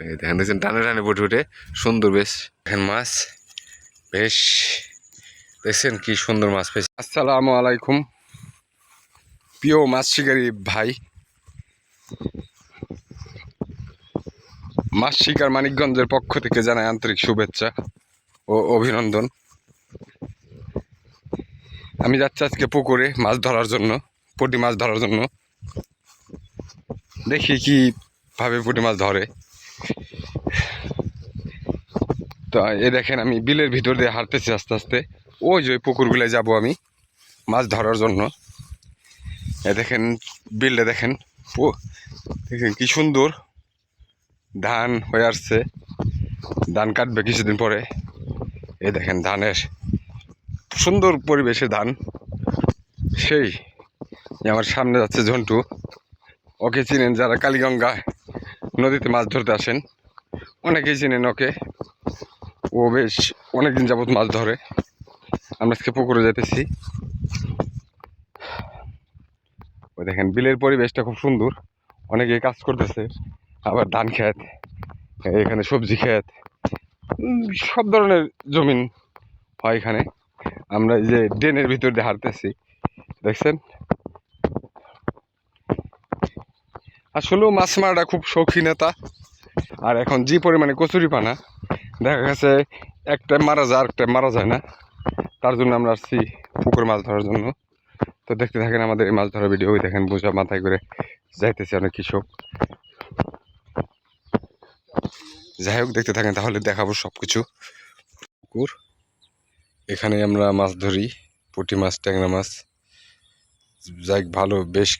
দেখেন, দেখছেন, টানে টানে পুটি উঠে সুন্দর বেশ। দেখেন মাছ, বেশ। দেখছেন কি সুন্দর মাছ পেয়েছে। আসসালামু আলাইকুম। প্রিয় মাছ শিকারী ভাই। মাছ শিকার মানিকগঞ্জের পক্ষ থেকে জানাই আন্তরিক শুভেচ্ছা ও অভিনন্দন। আমি যাচ্ছি আজকে পুকুরে মাছ ধরার জন্য, পুঁটি মাছ ধরার জন্য। দেখি কি ভাবে পুঁটি মাছ ধরে। তো এ দেখেন আমি বিলের ভিতর দিয়ে হাঁটতেছি আস্তে আস্তে। ওই যে ওই পুকুরগুলোয় যাব আমি মাছ ধরার জন্য। এ দেখেন, বিলটা দেখেন। দেখেন কি সুন্দর। ধান হয়ে আসছে। ধান কাটবে কিছুদিন পরে। এ দেখেন ধানের সুন্দর পরিবেশে ধান। সেই আমার সামনে যাচ্ছে ঝন্টু। ওকে চিনেন যারা কালীগঙ্গা নদীতে মাছ ধরতে আসেন। অনেকেই চিনেন ওকে। ও বেশ অনেকদিন যাবত মাছ ধরে। আমরা আজকে পুকুরে যেতেছি। ওই দেখেন বিলের পরিবেশটা খুব সুন্দর। অনেকে কাজ করতেছে আবার ধান ক্ষেত এখানে সবজি উম, সব ধরনের জমিন হয় এখানে। আমরা যে ড্রেনের ভিতর দিয়ে হাঁটতেছি দেখছেন? আসলেও মাছ মারাটা খুব শৌখিনতা আর এখন যে পরিমাণে কচুরি পানা দেখা গেছে একটা মারা যায়, আরেকটা মারা যায় না। তার জন্য আমরা আসছি পুকুর মাছ ধরার জন্য। তো দেখতে থাকেন আমাদের এই মাছ ধরার ভিডিও ওই দেখেন বোঝা মাথায় করে যাইতেছে অনেক কৃষক। যাই হোক, দেখতে থাকেন, তাহলে দেখাবো সব কিছু পুকুর, এখানে আমরা মাছ ধরি, পুঁটি মাছ, ট্যাংরা মাছ। যাই ভালো, বেশ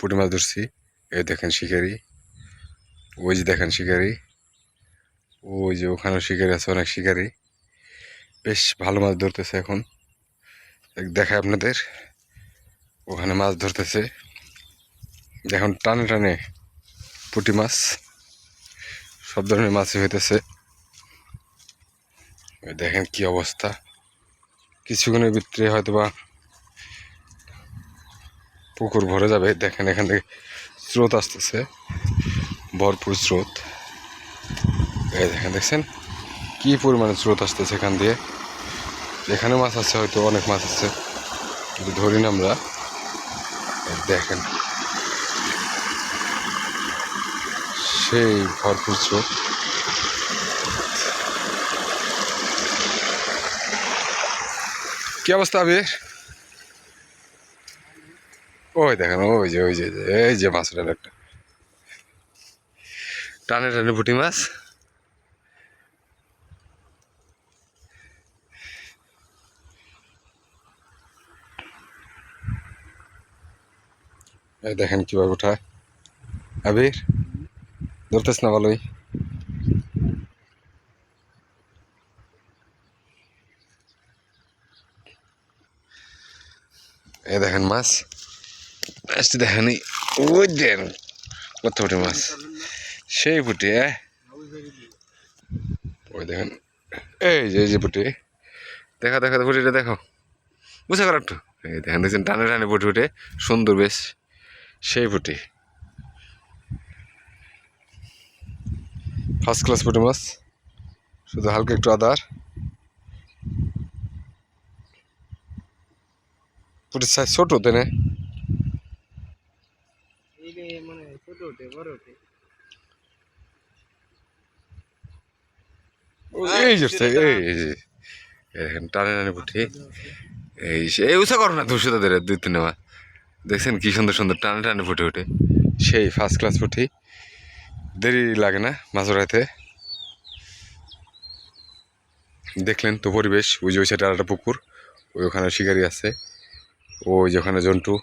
পুঁটি মাছ ধরছি। এই দেখেন শিকারি। ওই যে দেখেন শিকারি। ওই যে ওখানে শিকারি আছে, অনেক শিকারি। বেশ ভালো মাছ ধরতেছে এখন। দেখায় আপনাদের। ওখানে মাছ ধরতেছে। এখন টানে টানে পুঁটি মাছ। সব ধরনের মাছই হইতেছে। দেখেন কি অবস্থা। কিছুক্ষণের ভিতরে হয়তো বা পুকুর ভরে যাবে। দেখেন এখান থেকে স্রোত আসতেছে। ভরপুর স্রোত। এই দেখেন, দেখছেন? কি পরিমাণে স্রোত আসতেছে এখান দিয়ে? এখানে মাছ আছে, হয়তো অনেক মাছ আছে। কিন্তু ধরি না আমরা দেখেন। সেই ভরপুর স্রোত। কি অবস্থা, আবির? ওই দেখেন, ওই যে ওই যে, এই যে মাছটা একটা টানে টানে পুঁটি মাছ। এই দেখেন কীভাবে ওঠায় আবির, ধরতেছ না ভালোই? এই দেখেন মাছ। মাছটি দেখেনি ওই দেন, কত ফুটি মাছ। সেই ফুটি ওই দেখেন, এই যে এই যে পুটি দেখা দেখা, ফুটিটা দেখো। বুঝা কর একটু। এই দেখেন, দেখছেন, টানে টানে ফুটি উঠে সুন্দর বেশ। সেই ফার্স্ট ক্লাস পুটি মাছ। শুধু হালকা একটু আদার। পুটির সাইজ ছোট তেনে এইটা মানে টানে টানে পুটি। এই সে এই উষা করো না দুশো তাদের দুই তিন মাস দেখছেন কি সুন্দর সুন্দর টানে টানে ফুটে ওঠে। সেই ফার্স্ট ক্লাস পুঁটি দেরি লাগে না মাছ ধরাইতে দেখলেন তো পরিবেশ, ওই যে ওই সাইডে আরেকটা পুকুর, ওই ওখানে শিকারি আছে। ওই যে ওখানে জন্টু,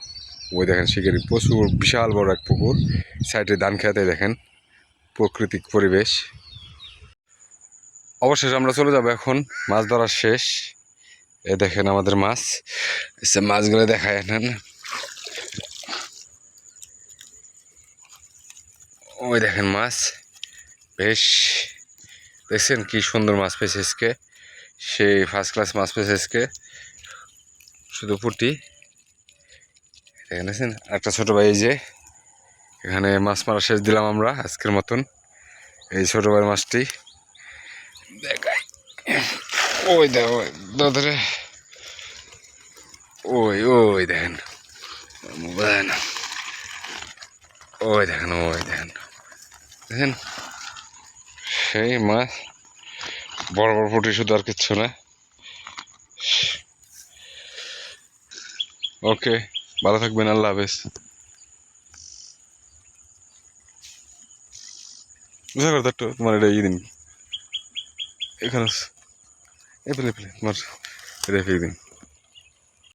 ওই দেখেন শিকারি, প্রচুর বিশাল বড় এক পুকুর। সাইডে ধান খেতে দেখেন, প্রাকৃতিক পরিবেশ। অবশেষে আমরা চলে যাব এখন, মাছ ধরার শেষ। এ দেখেন আমাদের মাছ। মাছগুলো দেখায় না ওই দেখেন মাছ। বেশ, দেখছেন কি সুন্দর মাছ পেয়েছে আজকে। সেই ফার্স্ট ক্লাস মাছ পেয়েছে আজকে। শুধু পুটি। দেখেন, দেখছেন? একটা ছোটো ভাই যে, এখানে মাছ মারা শেষ দিলাম আমরা আজকের মতন। এই ছোটো বড় মাছটি। দেখাই। ওই দেখ, ওই দাদরে। ওই ওই দেখেন। ওই দেখেন ওই দেখেন। দেখেন, সেই মাছ, বড় বড় পুঁটি শুধু আর কিচ্ছু না। ওকে, ভালো থাকবেন, আল্লাহ হাফেজ। বুঝা করতো একটু তোমার এটা ইয়ে দিন। এখানে এ পেলে পেলে, তোমার রেফে দিন।